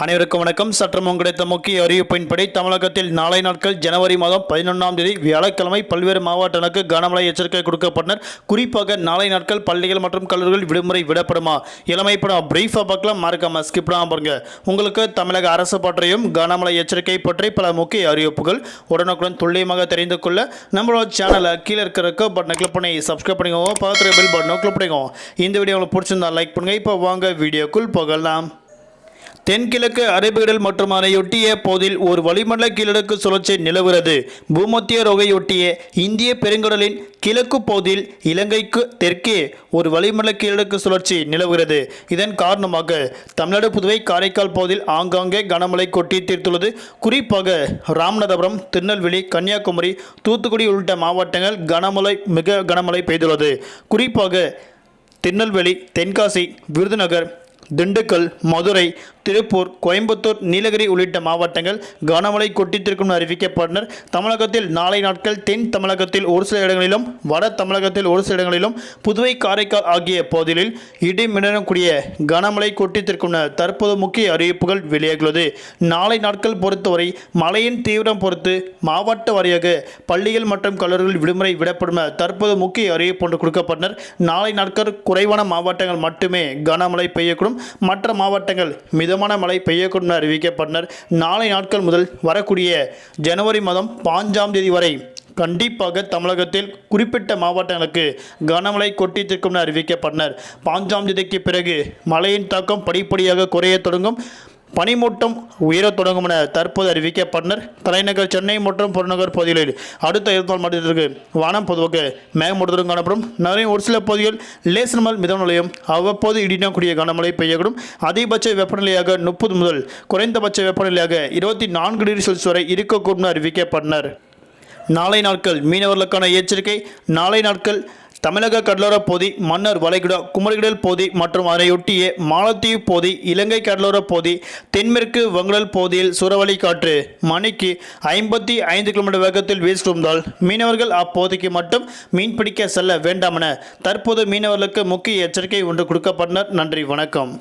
அனைவருக்கும் வணக்கம். சற்றும் கிடைத்த முக்கிய அறிவிப்பின்படி தமிழகத்தில் நாளை நாட்கள் ஜனவரி மாதம் பதினொன்றாம் தேதி வியாழக்கிழமை பல்வேறு மாவட்டங்களுக்கு கனமழை எச்சரிக்கை கொடுக்கப்பட்டனர். குறிப்பாக நாளை நாட்கள் பள்ளிகள் மற்றும் கல்லூரிகள் விடுமுறை விடப்படுமா? இளமை படம் பிரீஃபாக பார்க்கலாம். மறக்காம ஸ்கிப் பண்ணாம பாருங்க. உங்களுக்கு தமிழக அரசு பற்றியும் கனமழை எச்சரிக்கை பற்றி பல முக்கிய அறிவிப்புகள் உடனுக்குடன் துல்லியமாக தெரிந்து கொள்ள நம்மளோட சேனலை கீழே இருக்கிற பட்டனை கிளிக் பண்ணி சப்ஸ்கிரைப் பண்ணிக்கோங்க. பக்கத்தில் பெல் பட்டனை கிளிக் பண்ணிக்கோங்க. இந்த வீடியோ உங்களுக்கு பிடிச்சிருந்தா லைக் பண்ணுங்கள் இப்போ வாங்க வீடியோக்குள் போகலாம். தென்கிழக்கு அரபிக்கடல் மற்றும் அதனையொட்டிய போதில் ஒரு வளிமண்டல கீழடுக்கு சுழற்சி நிலவுகிறது. பூமத்திய ரோகையொட்டிய இந்திய பெருங்கடலின் கிழக்கு போதில் இலங்கைக்கு தெற்கே ஒரு வளிமண்டல கீழடுக்கு சுழற்சி நிலவுகிறது. இதன் காரணமாக தமிழ்நாடு புதுவை காரைக்கால் பகுதியில் ஆங்காங்கே கனமழை கொட்டி தீர்த்துள்ளது. குறிப்பாக ராமநாதபுரம் திருநெல்வேலி கன்னியாகுமரி தூத்துக்குடி உள்ளிட்ட மாவட்டங்கள் கனமழை மிக கனமழை பெய்துள்ளது. குறிப்பாக திருநெல்வேலி தென்காசி விருதுநகர் திண்டுக்கல் மதுரை திருப்பூர் கோயம்புத்தூர் நீலகிரி உள்ளிட்ட மாவட்டங்கள் கனமழை கொட்டித்திருக்கும் அறிவிக்கப்பட்டனர். தமிழகத்தில் நாளை நாட்கள் தென் தமிழகத்தில் ஒரு சில இடங்களிலும் வட தமிழகத்தில் ஒரு சில இடங்களிலும் புதுவை காரைக்கால் ஆகிய பகுதிகளில் இடி மின்னலுடன் கனமழை கொட்டித்திருக்கும் தற்போது முக்கிய அறிவிப்புகள் வெளியாகியுள்ளது. நாளை நாட்கள் பொறுத்தவரை மழையின் தீவிரம் பொறுத்து மாவட்ட வாரியாக பள்ளிகள் மற்றும் கல்லூரிகள் விடுமுறை விடப்படும் தற்போது முக்கிய அறிவிப்பு ஒன்று கொடுக்கப்பட்டனர். நாளை நாட்கள் குறைவான மாவட்டங்கள் மட்டுமே கனமழை பெய்யக்கூடும். மற்ற மாவட்டங்கள் மிதமான மழை பெய்யக்கூடும் அறிவிக்கப்பட்டனர். நாளை நாட்கள் முதல் வரக்கூடிய ஜனவரி மாதம் பாஞ்சாம் தேதி வரை கண்டிப்பாக தமிழகத்தில் குறிப்பிட்ட மாவட்டங்களுக்கு கனமழை கொட்டித்திருக்கும் என அறிவிக்கப்பட்டனர். பாஞ்சாம் தேதிக்கு பிறகு மழையின் தாக்கம் படிப்படியாக குறையத் தொடங்கும். பனிமூட்டம் உயரத் தொடங்கும் என தற்போது அறிவிக்கப்பட்டனர். தலைநகர் சென்னை மற்றும் புறநகர் பகுதிகளில் அடுத்த இருபத்தி நாலு மாதத்திற்கு வானம் பொதுவாக மேகமூட்டத்துடன் காணப்படும். நகரின் ஒரு சில பகுதிகள் லேசர் மல் மித நிலையம் அவ்வப்போது இடினக்கூடிய கனமழை பெய்யக்கூடும். அதிகபட்ச வெப்பநிலையாக முப்பது முதல் குறைந்தபட்ச வெப்பநிலையாக இருபத்தி நான்கு டிகிரி செல்சியஸ் வரை இருக்கக்கூடும் அறிவிக்கப்பட்டனர். நாளை நாட்கள் மீனவர்களுக்கான எச்சரிக்கை. நாளை நாட்கள் தமிழக கடலோரப் பகுதி மன்னர் வளைகுடா குமரிகடல் பகுதி மற்றும் அதனையொட்டிய மாலத்தீவு பகுதி இலங்கை கடலோரப் பகுதி தென்மேற்கு வங்கடல் பகுதியில் சூறாவளி காற்று மணிக்கு ஐம்பத்தி ஐந்து கிலோமீட்டர் வேகத்தில் வீசிருந்தால் மீனவர்கள் அப்போதைக்கு மட்டும் மீன்பிடிக்க செல்ல வேண்டாம் என தற்போது மீனவர்களுக்கு முக்கிய எச்சரிக்கை ஒன்று கொடுக்கப்பட்டனர். நன்றி வணக்கம்.